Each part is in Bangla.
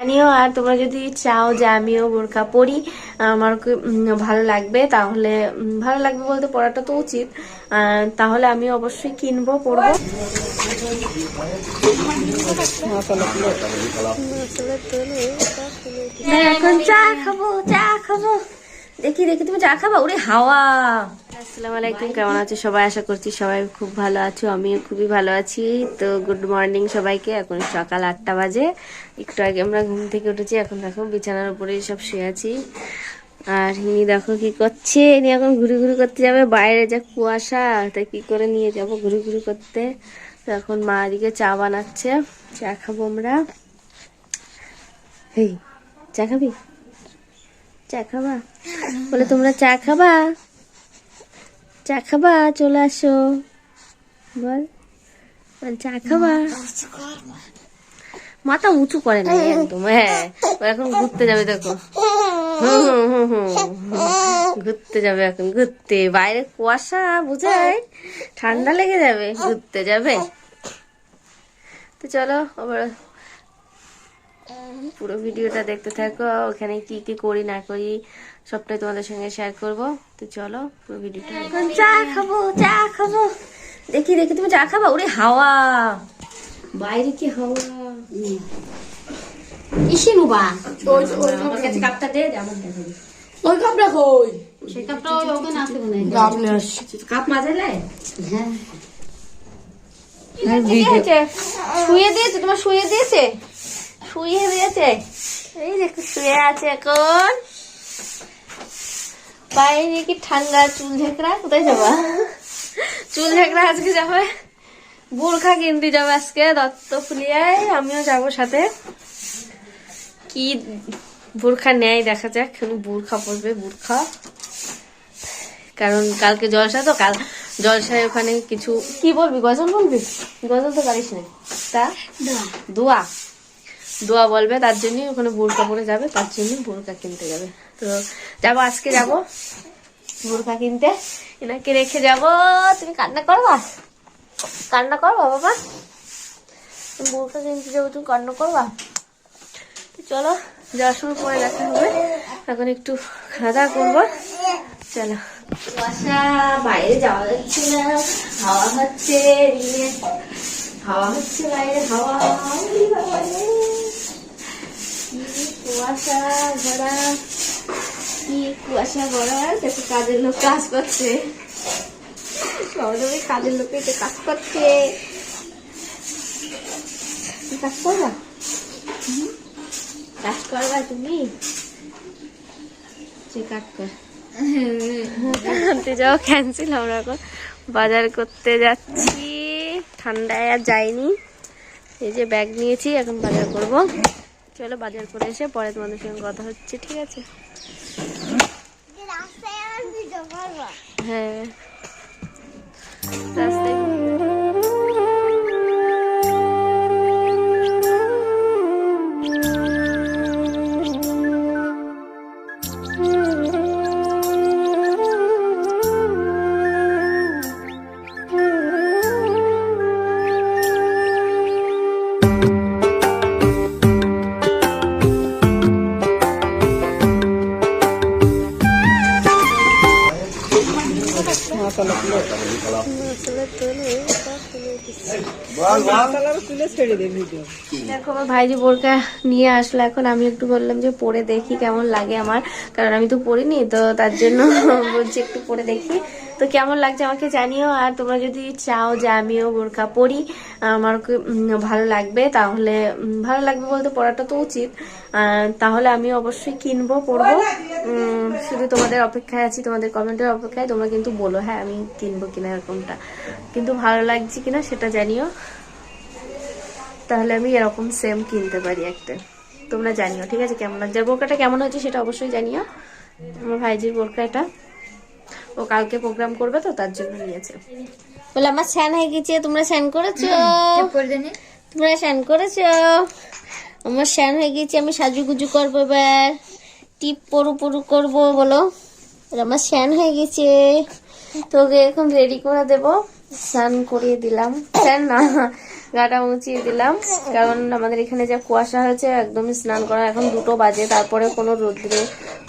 জানিও আর তোমরা যদি চাও যে আমিও বোরখা পরি আমার ভালো লাগবে। তাহলে ভালো লাগবে বলতে পড়াটা তো উচিত। তাহলে আমি অবশ্যই কিনবো পরবো। হ্যাঁ, এখন চা খাব চা খাব। দেখি দেখি, তুমি চা খাবা? ওরে হাওয়া। আসসালামু আলাইকুম, কেমন আছো সবাই? আশা করছি সবাই খুব ভালো আছো, আমিও খুবই ভালো আছি। তো গুড মর্নিং সবাইকে, এখন সকাল আটটা বাজে। একটু আগে আমরা ঘুম থেকে উঠেছি, এখন দেখো বিছানার উপরে সব শুয়ে আছি। আর ইনি দেখো কি করছে, ইনি এখন ঘুরি ঘুরি করতে যাবে, বাইরে যা কুয়াশা, তাই কি করে নিয়ে যাব ঘুরি ঘুরি করতে। তো এখন মা এদিকে চা বানাচ্ছে, চা খাব আমরা। হেই, চা খাবি? চা খাবা? বলে, তোমরা চা খাবা? চা খাবা, চলে আসো। বল। চা খাবা? মাথা উঁচু করে না একদম হ্যাঁ। এখন ঘুরতে যাবে দেখো। ঘুরতে যাবে এখন, ঘুরতে। বাইরে কুয়াশা বুঝায় ঠান্ডা লেগে যাবে, ঘুরতে যাবে। তো চলো, আবার পুরো ভিডিওটা দেখতে থাকো। ওখানে কি কি করি না করি সবটাই তোমাদের সঙ্গে শেয়ার করব। তো চলো পুরো ভিডিওটা এখন চা খাব চা খাব। দেখি দেখি তুমি চা খাবা? ওরে হাওয়া। বাইরে কি হাওয়া? ইসে নুবা আমার কাছে কাপটা দে আমার দেখাবি ওই কাপড়া কই? সেই কাপড়া ওই ওখানে আছে মনে হয়। কাপ নিয়ে আসছি কাপ মাঝালে হ্যাঁ। দিয়েছে শুয়ে দিয়েছে তোমার শুয়ে দিয়েছে? শুয়ে দিয়েছে এই দেখো শুয়ে আছে এখন। বাইরে কি ঠান্ডা চুল ঝেঁকড়া কোথায় যাবা? চুল ঝেঁকড়া আজকে যাবে। বোরখা কিনতে যাবে আজকে দত্ত ফুলিয়ায়। আমিও যাব সাথে। কি বোরখা নেয় দেখা যাক। বোরখা পরবে বোরখা। কারণ কালকে জলসা তো কাল জলসায় ওখানে কিছু কি বলবি? গজল বলবি? গজল তো পারিস না। তা? দোয়া। দোয়া বলবে, তার জন্যই ওখানে বোরকা পরে যাবে, তার জন্যই বোরকা কিনতে যাবে। তো যাব, আজকে যাব। বোরকা কিনতে। এনাকে রেখে যাব। তুমি কান্না করবা কান্না করবা বাবা। বোরকা কিনতে যাব, তুমি কান্না করবা চলো, যাওয়ার সময় পরে দেখা হবে। এখন একটু খাওয়া দাওয়া করব। চলো। বাইরে যাওয়া যাচ্ছে না। হাওয়া হচ্ছে হাওয়া হচ্ছে, বাইরে হাওয়া। কুয়াশা ভরা কি কুয়াশা ভরা দেখো কাজের লোক কাজ করছে। সবাই কাজের লোক একটু কাজ করছে। কাজ করবা? কাজ করবা তুমি? সে কাজ কর। আনতে ক্যান্সেল আমরা এখন বাজার করতে যাচ্ছি। ঠান্ডায় আর যাইনি। এই যে ব্যাগ নিয়েছি, এখন বাজার করব। চলো বাজার করে এসে পরে তোমাদের সঙ্গে কথা হচ্ছে ঠিক আছে? হ্যাঁ। রাস্তায় দেখো ভাইজি বোরকা নিয়ে আসলো এখন। আমি একটু বললাম যে পরে দেখি কেমন লাগে আমার, কারণ আমি তো পরিনি, তো তার জন্য বলছি একটু পরে দেখি। তো কেমন লাগছে আমাকে জানিও, আর তোমরা যদি চাও যে আমিও বোরখা পরি, আমার ভালো লাগবে। তাহলে ভালো লাগবে বলতে পড়াটা তো উচিত। তাহলে আমি অবশ্যই কিনবো, পরবো। শুধু তোমাদের অপেক্ষায় আছি, তোমাদের কমেন্টের অপেক্ষায়। তোমরা কিন্তু বলো হ্যাঁ আমি কিনবো কিনা এরকমটা। কিন্তু ভালো লাগছে কিনা সেটা জানিও। তাহলে আমি এরকম সেম কিনতে পারি একটা। তোমরা জানিও, ঠিক আছে? কেমন লাগছে? বোরকাটা কেমন হচ্ছে সেটা অবশ্যই জানিও। আমার ভাইজির বোরকা এটা ও কালকে প্রোগ্রাম করবে তো তার জন্য নিয়েছে। বলে আমার স্যান হয়ে গেছে তোমরা স্যান করেছ? তোমরা স্যান করেছ? আমার স্যান হয়ে গেছে আমি সাজুগুজু করব এবার। টিপ পরু পরু করব বলো। আমার স্যান হয়ে গেছে। তোকে এখন রেডি করে দেব। স্নান করিয়ে দিলাম। স্নান না গাটা মুছিয়ে দিলাম। কারণ আমাদের এখানে যা কুয়াশা হয়েছে, একদমই স্নান করা এখন দুটো বাজে। তারপরে কোনো রোদ্রে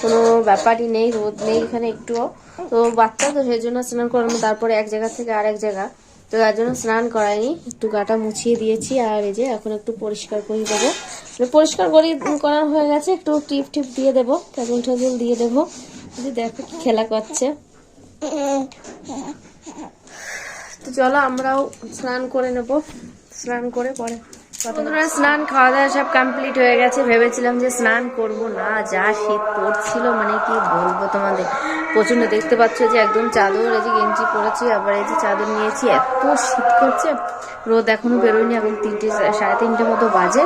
কোনো ব্যাপারই নেই, রোদ নেই এখানে একটুও। তো বাচ্চা তো সেই জন্য স্নান করানো, তারপরে এক জায়গা থেকে আরেক জায়গা। তো তার জন্য স্নান করাইনি একটু গাটা মুছিয়ে দিয়েছি। আর এই যে এখন একটু পরিষ্কার করে দেবো। মানে পরিষ্কার করে করা হয়ে গেছে, একটু টিপ টিপ দিয়ে দেবো কাজল টাজল দিয়ে দেবো। দেখো কি খেলা করছে। তো চলো আমরাও স্নান করে নেব। স্নান করে পরে। বন্ধুরা, স্নান খাওয়া দাওয়া সব কমপ্লিট হয়ে গেছে। ভেবেছিলাম যে স্নান করব না, যা শীত পড়ছিল মানে কি বলব তোমাদের? প্রচণ্ড দেখতে পাচ্ছ যে একদম চাদর, এই যে গেঞ্জি পরেছি, আবার এই যে চাদর নিয়েছি, এত শীত করছে। রোদ এখনও বেরোয়নি, এখন তিনটে, সাড়ে তিনটে মতো বাজে।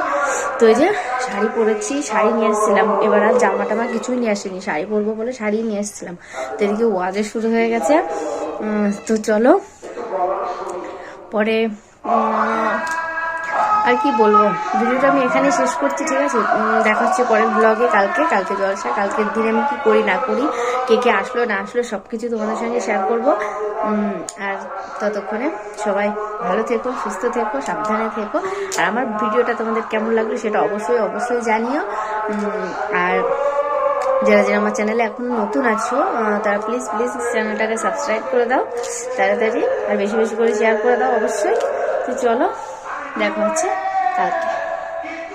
তো এই যে শাড়ি পরেছি, শাড়ি নিয়ে এসেছিলাম। এবার আর জামা টামা কিছুই নিয়ে আসিনি, শাড়ি পরবো বলে শাড়ি নিয়ে এসেছিলাম। তো এদিকে ওয়াজে শুরু হয়ে গেছে। তো চলো, পরে আর কি বলব? ভিডিওটা আমি এখানে শেষ করছি, ঠিক আছে? দেখা হচ্ছে পরের ব্লগে কালকে কালকে জলসা, কালকের দিন আমি কি করি, না করি, কে কে আসলো, না আসলো সব কিছু তোমাদের সঙ্গে শেয়ার করব। আর ততক্ষণে সবাই ভালো থেকো, সুস্থ থেকো, সাবধানে থেকো। আর আমার ভিডিওটা তোমাদের কেমন লাগল সেটা অবশ্যই অবশ্যই জানিও। আর যারা যারা আমার চ্যানেলে এখন নতুন আছো তারা প্লিজ প্লিজ চ্যানেলটাকে সাবস্ক্রাইব করে দাও, তাড়াতাড়ি, আর বেশি বেশি করে শেয়ার করে দাও, অবশ্যই। তো চলো দেখা হচ্ছে কালকে।